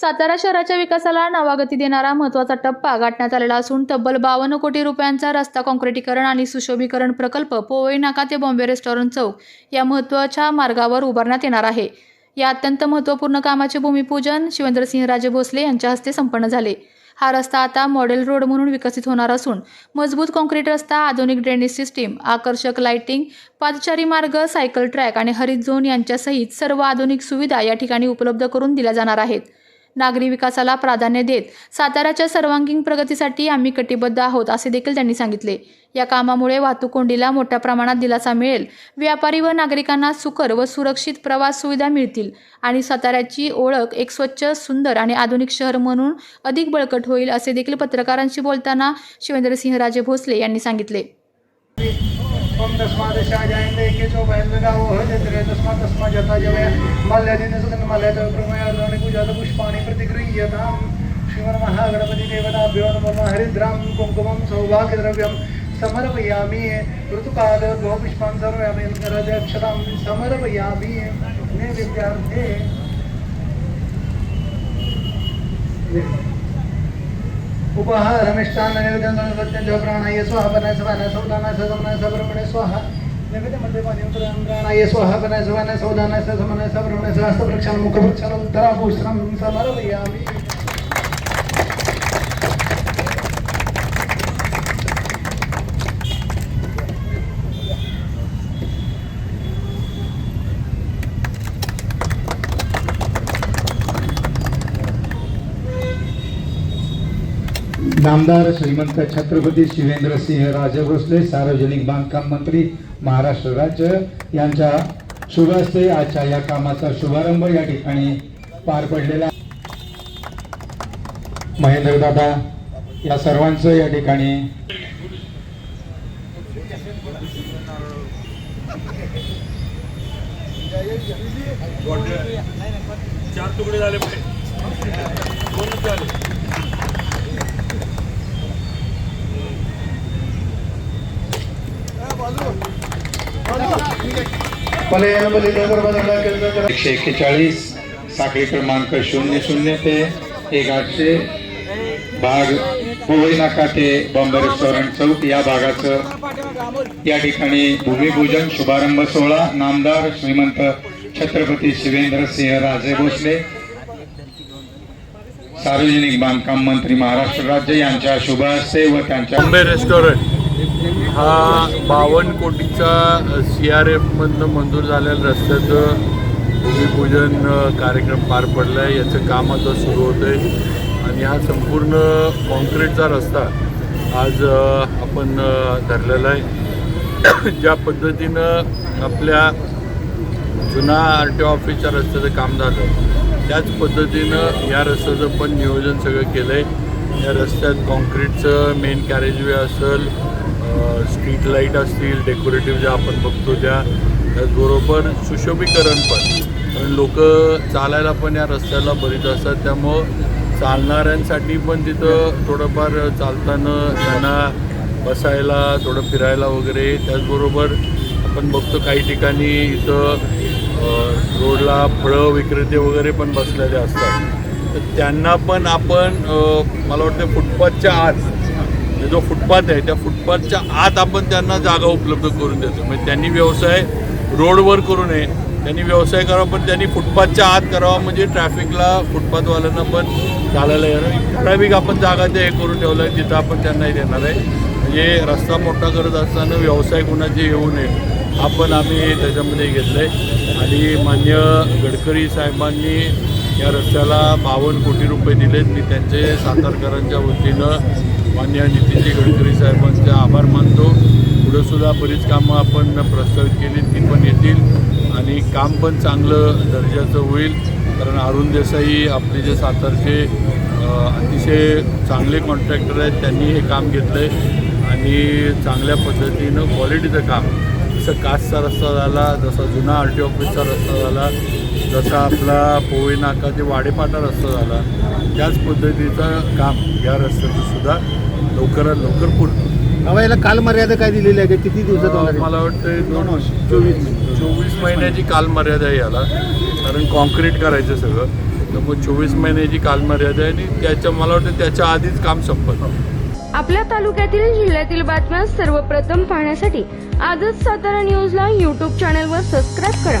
सातारा शहराच्या विकासाला नवा गती देणारा महत्त्वाचा टप्पा गाठण्यात आलेला असून तब्बल बावन्न कोटी रुपयांचा रस्ता काँक्रिटीकरण आणि सुशोभीकरण प्रकल्प पोवई नाका ते बॉम्बे रेस्टॉरंट चौक या महत्त्वाच्या मार्गावर उभारण्यात येणार आहे. या अत्यंत महत्त्वपूर्ण कामाचे भूमिपूजन शिवेंद्रसिंहराजे भोसले यांच्या हस्ते संपन्न झाले. हा रस्ता आता मॉडेल रोड म्हणून विकसित होणार असून मजबूत काँक्रीट रस्ता आधुनिक ड्रेनेज सिस्टीम आकर्षक लाइटिंग पादचारी मार्ग सायकल ट्रॅक आणि हरित झोन यांच्यासहित सर्व आधुनिक सुविधा या ठिकाणी उपलब्ध करून दिल्या जाणार आहेत. नागरी विकासाला प्राधान्य देत साताऱ्याच्या सर्वांगीण प्रगतीसाठी आम्ही कटिबद्ध आहोत असे देखील त्यांनी सांगितले. या कामामुळे वाहतूक कोंडीला मोठ्या प्रमाणात दिलासा मिळेल. व्यापारी व नागरिकांना सुकर व सुरक्षित प्रवास सुविधा मिळतील आणि साताऱ्याची ओळख एक स्वच्छ सुंदर आणि आधुनिक शहर म्हणून अधिक बळकट होईल असे देखील पत्रकारांशी बोलताना शिवेंद्रसिंहराजे भोसले यांनी सांगितले. त्वं तस्मादशाजायन्ते केचो वैन्द्रगावो हजत्रे तस्मात् तस्मात् यथा जवय मल्यदिन सुगन्धमलयत प्रमयादोनि पूजात पुष्पाणि प्रतिगृह्यतां श्रीमन्महागणपति देवताभ्यो नमः हरिद्रां कुङ्कुमं सौभाग्यद्रव्यं समर्पयामि ऋतुकाल द्वौ पुष्पान् समर्पयामि रजक्षतां समर्पयामि नैवेद्यार्थे उपहारमिष्टान्न निवेदन प्राणाय स्वाहा बनाय सवानाय सौदानाय सगमनाय सब्रह्मणे स्वाहा। निवेदमध्ये पाणी उतरण प्राणाय स्वाहा बनाय सवानाय सौदानाय सगमनाय सब्रह्मणे सहस्त्रप्रक्षानं समर्पयामि। नामदार श्रीमंत छत्रपती शिवेंद्रसिंह राजे भोसले सार्वजनिक बांधकाम मंत्री महाराष्ट्र राज्य यांच्या शुभ हस्ते आजच्या या कामाचा शुभारंभ या ठिकाणी पार पडलेला महेंद्र दादा या सर्वांचं या ठिकाणी चार तुकडे झाले एकशे एक्केचाळीस साखळी क्रमांक शून्य शून्य ते एक आठशे भाग पोवई नाका ते बॉम्बे रेस्टॉरंट चौक या भागाचं. या ठिकाणी भूमिपूजन शुभारंभ सोहळा नामदार श्रीमंत छत्रपती शिवेंद्र सिंह राजे भोसले सार्वजनिक बांधकाम मंत्री महाराष्ट्र राज्य यांच्या शुभ हस्ते व त्यांच्या बॉम्बे रेस्टॉरंट. हा बावन्न कोटीचा सी आर एफमधनं मंजूर झालेल्या रस्त्याचं भूमिपूजन कार्यक्रम पार पडला आहे याचं काम आता सुरू होतं आहे आणि हा संपूर्ण कॉन्क्रीटचा रस्ता आज आपण धरलेला आहे. ज्या पद्धतीनं आपल्या जुना आर टी ऑफिसच्या रस्त्याचं काम झालं त्याच पद्धतीनं या रस्त्याचं पण नियोजन सगळं केलं आहे या रस्त्यात कॉन्क्रीटचं मेन कॅरेजवे असेल स्ट्रीट लाइट असतील डेकोरेटिव्ह ज्या आपण बघतो त्या त्याचबरोबर सुशोभीकरण पण. कारण लोक चालायला पण या रस्त्याला बरीच असतात त्यामुळं चालणाऱ्यांसाठी पण तिथं थोडंफार चालताना त्यांना बसायला थोडं फिरायला वगैरे त्याचबरोबर आपण बघतो काही ठिकाणी इथं रोडला फळं विक्रेते वगैरे पण बसलेले असतात. तर त्यांना पण आपण मला वाटतं फुटपाथच्या आत म्हणजे जो फुटपाथ आहे त्या फुटपाथच्या आत आपण त्यांना जागा उपलब्ध करून देतो. म्हणजे त्यांनी व्यवसाय रोडवर करू नये त्यांनी व्यवसाय करावा पण त्यांनी फुटपाथच्या आत करावा म्हणजे ट्रॅफिकला फुटपाथवाल्यांना पण चालायला येणार ठराविक आपण जागा ते हे करून ठेवलं आहे तिथं आपण त्यांनाही देणार आहे. म्हणजे रस्ता मोठा करत असताना व्यवसाय कुणाचे येऊ नये आपण आम्ही त्याच्यामध्ये घेतलं आहे आणि मान्य गडकरी साहेबांनी या रस्त्याला बावन्न कोटी रुपये दिलेत मी त्यांचे सातारकरांच्या वतीनं मान्य नितीनजी गडकरी साहेबांचे आभार मानतो. पुढंसुद्धा बरीच कामं आपण प्रस्तावित केली ती पण येतील. आणि काम पण चांगलं दर्जाचं होईल. कारण अरुण देसाई आपले जे सातारचे अतिशय चांगले कॉन्ट्रॅक्टर आहेत त्यांनी हे काम घेतलं आहे आणि चांगल्या पद्धतीनं क्वालिटीचं काम जसं कासचा रस्ता झाला जसा जुना आर टी ऑफिसचा रस्ता झाला जसा आपला पोळी नाका जे वाडेपाटा रस्ता झाला त्याच पद्धतीचं काम या रस्त्याचं सुद्धा लवकरात लवकर पूर्ण बाबा याला कालमर्यादा काय दिलेली आहे? का किती दिवसात मला वाटतं दोन चोवीस चोवीस महिन्याची कालमर्यादा आहे याला. कारण कॉन्क्रीट करायचं सगळं. तर मग चोवीस महिन्याची कालमर्यादा आहे आणि त्याच्या मला वाटतं त्याच्या आधीच काम संपत आपल्या तालुक्यातील जिल्ह्यातील बातम्या सर्वप्रथम पाहण्यासाठी आजच सातारा न्यूजला यूट्यूब चॅनलवर सबस्क्राईब करा.